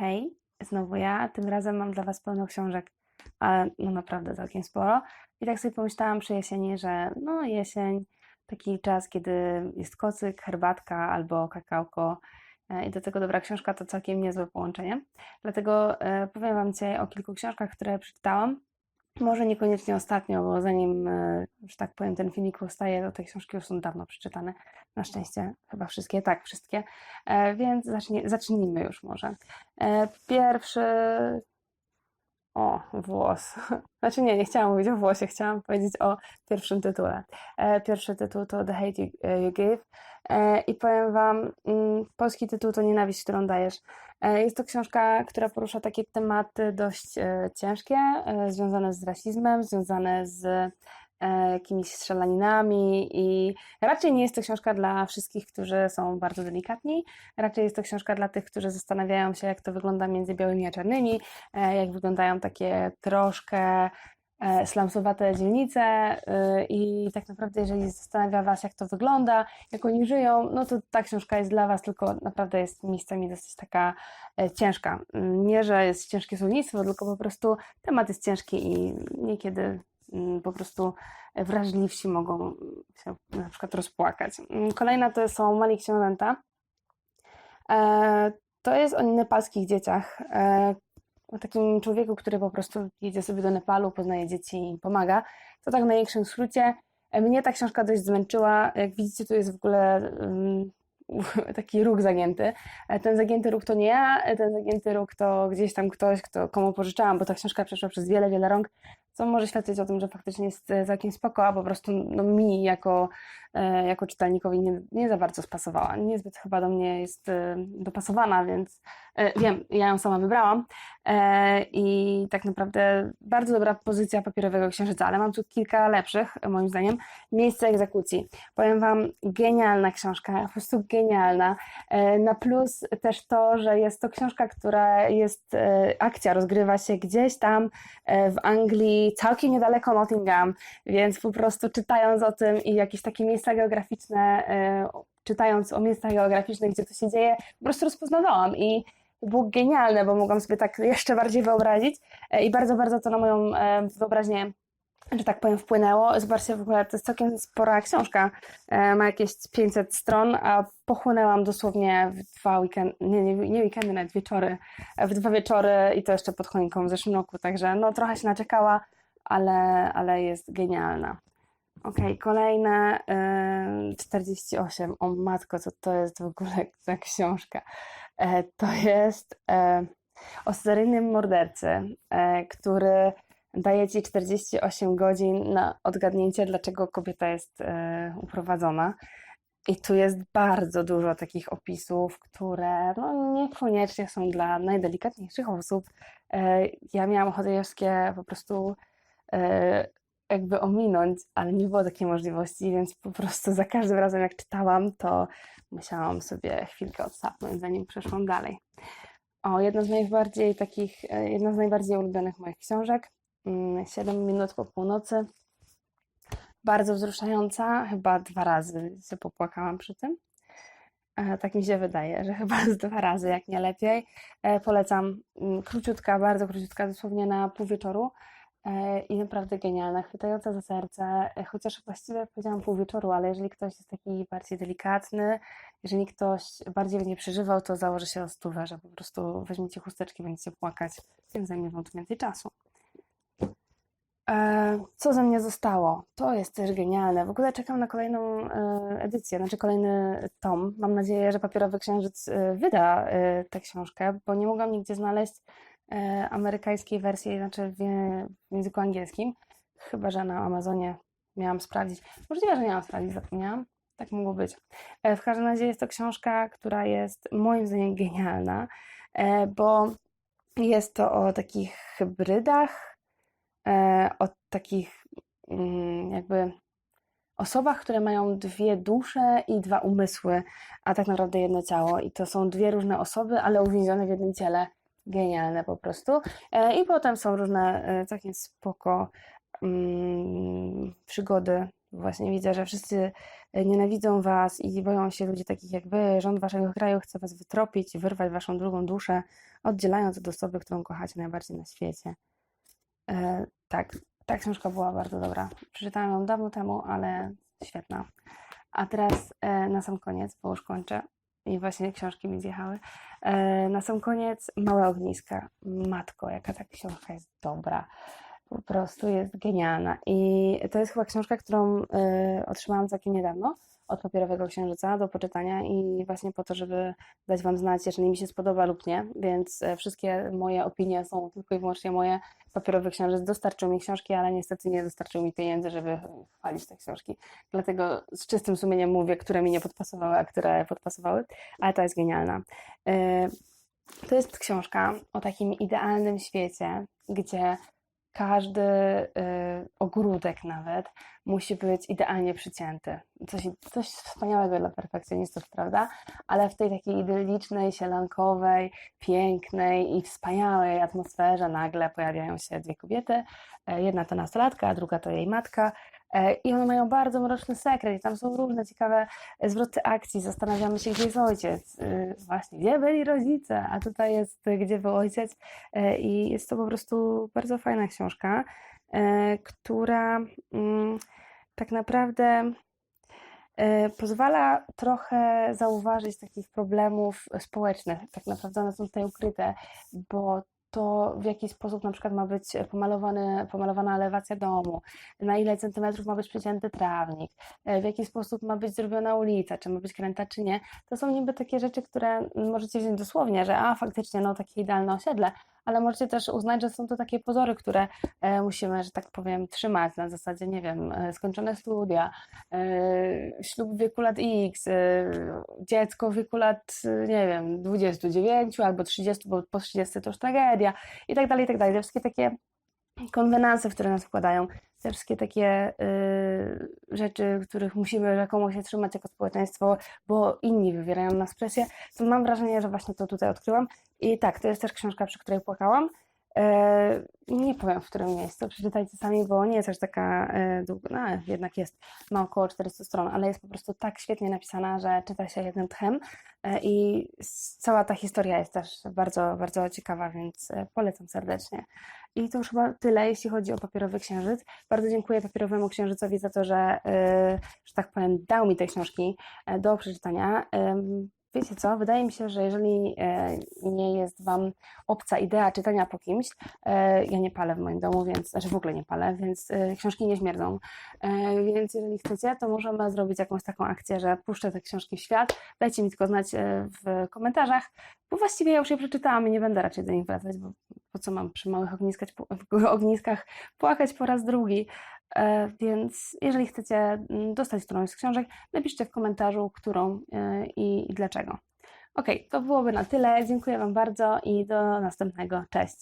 Hej, znowu ja. Tym razem mam dla Was pełno książek, ale no naprawdę całkiem sporo. I tak sobie pomyślałam przy jesieni, że no jesień, taki czas, kiedy jest kocyk, herbatka albo kakałko e, i do tego dobra książka, to całkiem niezłe połączenie. Dlatego e, powiem Wam dzisiaj o kilku książkach, które przeczytałam. Może niekoniecznie ostatnio, bo zanim, e, że tak powiem, ten filmik powstaje, to te książki już są dawno przeczytane. Na szczęście chyba wszystkie, tak, wszystkie. E, Więc zacznie, zacznijmy już może. E, Pierwszy. O, włos. Znaczy nie, nie chciałam mówić o włosie, chciałam powiedzieć o pierwszym tytule. Pierwszy tytuł to The Hate You, Give. I powiem Wam, mm, polski tytuł to Nienawiść, którą dajesz. E, Jest to książka, która porusza takie tematy dość e, ciężkie, e, związane z rasizmem, związane z jakimiś strzelaninami i raczej nie jest to książka dla wszystkich, którzy są bardzo delikatni. Raczej jest to książka dla tych, którzy zastanawiają się, jak to wygląda między białymi a czarnymi, jak wyglądają takie troszkę e, slumsowate dzielnice y, i tak naprawdę jeżeli zastanawia Was, jak to wygląda, jak oni żyją, no to ta książka jest dla Was, tylko naprawdę jest miejscami dosyć taka e, ciężka. Mm, Nie, że jest ciężkie słownictwo, tylko po prostu temat jest ciężki i niekiedy mm, po prostu wrażliwsi mogą się na przykład rozpłakać. Mm, Kolejna to są Mali Książęta. E, To jest o nepalskich dzieciach, e, o takim człowieku, który po prostu jedzie sobie do Nepalu, poznaje dzieci i pomaga. To tak w największym skrócie. E, Mnie ta książka dość zmęczyła. Jak widzicie, tu jest w ogóle mm, taki róg zagięty. E, Ten zagięty róg to nie ja, e, ten zagięty róg to gdzieś tam ktoś, kto, komu pożyczałam, bo ta książka przeszła przez wiele, wiele rąk, co może świadczyć o tym, że faktycznie jest całkiem spoko, a po prostu no, mi jako, jako czytelnikowi nie, nie za bardzo spasowała. Niezbyt chyba do mnie jest e, dopasowana, więc e, wiem, ja ją sama wybrałam e, i tak naprawdę bardzo dobra pozycja papierowego księżyca, ale mam tu kilka lepszych, moim zdaniem. Miejsce egzekucji. Powiem Wam, genialna książka, po prostu genialna. E, Na plus też to, że jest to książka, która jest, e, akcja rozgrywa się gdzieś tam e, w Anglii, całkiem niedaleko Nottingham, więc po prostu czytając o tym i jakieś takie miejsca geograficzne, e, czytając o miejscach geograficznych, gdzie to się dzieje, po prostu rozpoznawałam i było genialne, bo mogłam sobie tak jeszcze bardziej wyobrazić e, i bardzo, bardzo to na moją e, wyobraźnię że tak powiem, wpłynęło. Zobaczcie, w ogóle to jest całkiem spora książka. Ma jakieś 500 stron, a pochłonęłam dosłownie w dwa weekendy, nie, nie, nie weekendy, nawet wieczory, w dwa wieczory i to jeszcze pod choinką w zeszłym roku, także no trochę się naczekała, ale, ale jest genialna. Okej, kolejne e, 48. O matko, co to jest w ogóle za książka? E, To jest e, o seryjnym mordercy, e, który daje ci 48 godzin na odgadnięcie, dlaczego kobieta jest uprowadzona. I tu jest bardzo dużo takich opisów, które no, niekoniecznie są dla najdelikatniejszych osób. Ja miałam ochotę po prostu jakby ominąć, ale nie było takiej możliwości, więc po prostu za każdym razem jak czytałam, to musiałam sobie chwilkę odsapnąć, zanim przeszłam dalej. O, jedna z najbardziej takich, e, jedna z najbardziej ulubionych moich książek, mm, 7 minut po północy. Bardzo wzruszająca, chyba dwa razy się popłakałam przy tym. E, Tak mi się wydaje, że chyba z dwa razy, jak nie lepiej. E, Polecam. Mm, Króciutka, bardzo króciutka, dosłownie na pół wieczoru. E, I naprawdę genialna, chwytająca za serce, e, chociaż właściwie powiedziałam pół wieczoru, ale jeżeli ktoś jest taki bardziej delikatny, jeżeli ktoś bardziej będzie przeżywał, to założy się o stówę, że po prostu weźmiecie chusteczki, będziecie płakać, więc zajmie wam to więcej czasu. E, Co ze mnie zostało? To jest też genialne. W ogóle czekam na kolejną edycję, znaczy kolejny tom. Mam nadzieję, że Papierowy Księżyc wyda tę książkę, bo nie mogłam nigdzie znaleźć amerykańskiej wersji, znaczy w, języku angielskim. Chyba, że na Amazonie miałam sprawdzić. Możliwe, że miałam sprawdzić, zapomniałam. Tak mogło być. E, W każdym razie jest to książka, która jest moim zdaniem genialna, e, bo jest to o takich hybrydach, e, o takich mm, jakby osobach, które mają dwie dusze i dwa umysły, a tak naprawdę jedno ciało. I to są dwie różne osoby, ale uwięzione w jednym ciele. Genialne po prostu. E, I potem są różne e, takie spoko mm, przygody. Właśnie widzę, że wszyscy e, nienawidzą was i boją się ludzi takich jak wy. Rząd waszego kraju chce was wytropić, wyrwać waszą drugą duszę, oddzielając od osoby, którą kochacie najbardziej na świecie. E, tak, ta książka była bardzo dobra. Przeczytałam ją dawno temu, ale świetna. A teraz e, na sam koniec, bo już kończę i właśnie książki mi zjechały. E, na sam koniec Małe ogniska. Matko, jaka ta książka jest dobra. Po prostu jest genialna. I to jest chyba książka, którą e, otrzymałam całkiem niedawno od papierowego księżyca do poczytania i właśnie po to, żeby dać Wam znać, jeżeli mi się spodoba lub nie. Więc e, wszystkie moje opinie są tylko i wyłącznie moje. Papierowy księżyc dostarczył mi książki, ale niestety nie dostarczył mi pieniędzy, żeby chwalić te książki. Dlatego z czystym sumieniem mówię, które mi nie podpasowały, a które podpasowały, ale ta jest genialna. E, To jest książka o takim idealnym świecie, gdzie każdy y, ogródek nawet musi być idealnie przycięty. Coś, coś wspaniałego dla perfekcjonistów, prawda? Ale w tej takiej idylicznej, sielankowej, pięknej i wspaniałej atmosferze nagle pojawiają się dwie kobiety. E, Jedna to nastolatka, a druga to jej matka. E, I one mają bardzo mroczny sekret. I tam są różne ciekawe e, zwroty akcji. Zastanawiamy się, gdzie jest ojciec. Y, Właśnie, gdzie byli rodzice? A tutaj jest, gdzie był ojciec. E, I jest to po prostu bardzo fajna książka, e, która mm, tak naprawdę e, pozwala trochę zauważyć takich problemów społecznych. Tak naprawdę one są tutaj ukryte, bo to w jaki sposób na przykład ma być pomalowany, pomalowana elewacja domu, na ile centymetrów ma być przecięty trawnik, e, w jaki sposób ma być zrobiona ulica, czy ma być kręta, czy nie. To są niby takie rzeczy, które możecie wziąć dosłownie, że a faktycznie no takie idealne osiedle, ale możecie też uznać, że są to takie pozory, które e, musimy, że tak powiem, trzymać na zasadzie, nie wiem, e, skończone studia, e, ślub w wieku lat X, dziecko w wieku lat, nie wiem, 29 albo 30, bo po 30 to już tragedia i tak dalej, i tak dalej. Te wszystkie takie konwenanse, w które nas wkładają, te wszystkie takie y, rzeczy, których musimy rzekomo się trzymać jako społeczeństwo, bo inni wywierają na nas presję, to mam wrażenie, że właśnie to tutaj odkryłam. I tak, to jest też książka, przy której płakałam. E, nie powiem, w którym miejscu, przeczytajcie sami, bo nie jest aż taka e, długa, no jednak jest, ma około 400 stron, ale jest po prostu tak świetnie napisana, że czyta się jednym tchem e, i cała ta historia jest też bardzo, bardzo ciekawa, więc polecam serdecznie. I to już chyba tyle, jeśli chodzi o papierowy księżyc. Bardzo dziękuję papierowemu księżycowi za to, że, że tak powiem, dał mi te książki do przeczytania. Wiecie co? Wydaje mi się, że jeżeli e, nie jest Wam obca idea czytania po kimś, e, ja nie palę w moim domu, więc, znaczy w ogóle nie palę, więc e, książki nie śmierdzą. Więc jeżeli chcecie, to możemy zrobić jakąś taką akcję, że puszczę te książki w świat. Dajcie mi tylko znać w komentarzach, bo właściwie ja już je przeczytałam i nie będę raczej do nich wracać, bo po co mam przy małych ogniskach, ogniskach płakać po raz drugi. E, Więc jeżeli chcecie mm, dostać którąś z książek, napiszcie w komentarzu, którą e, i, i dlaczego. Ok, to byłoby na tyle. Dziękuję Wam bardzo i do następnego. Cześć.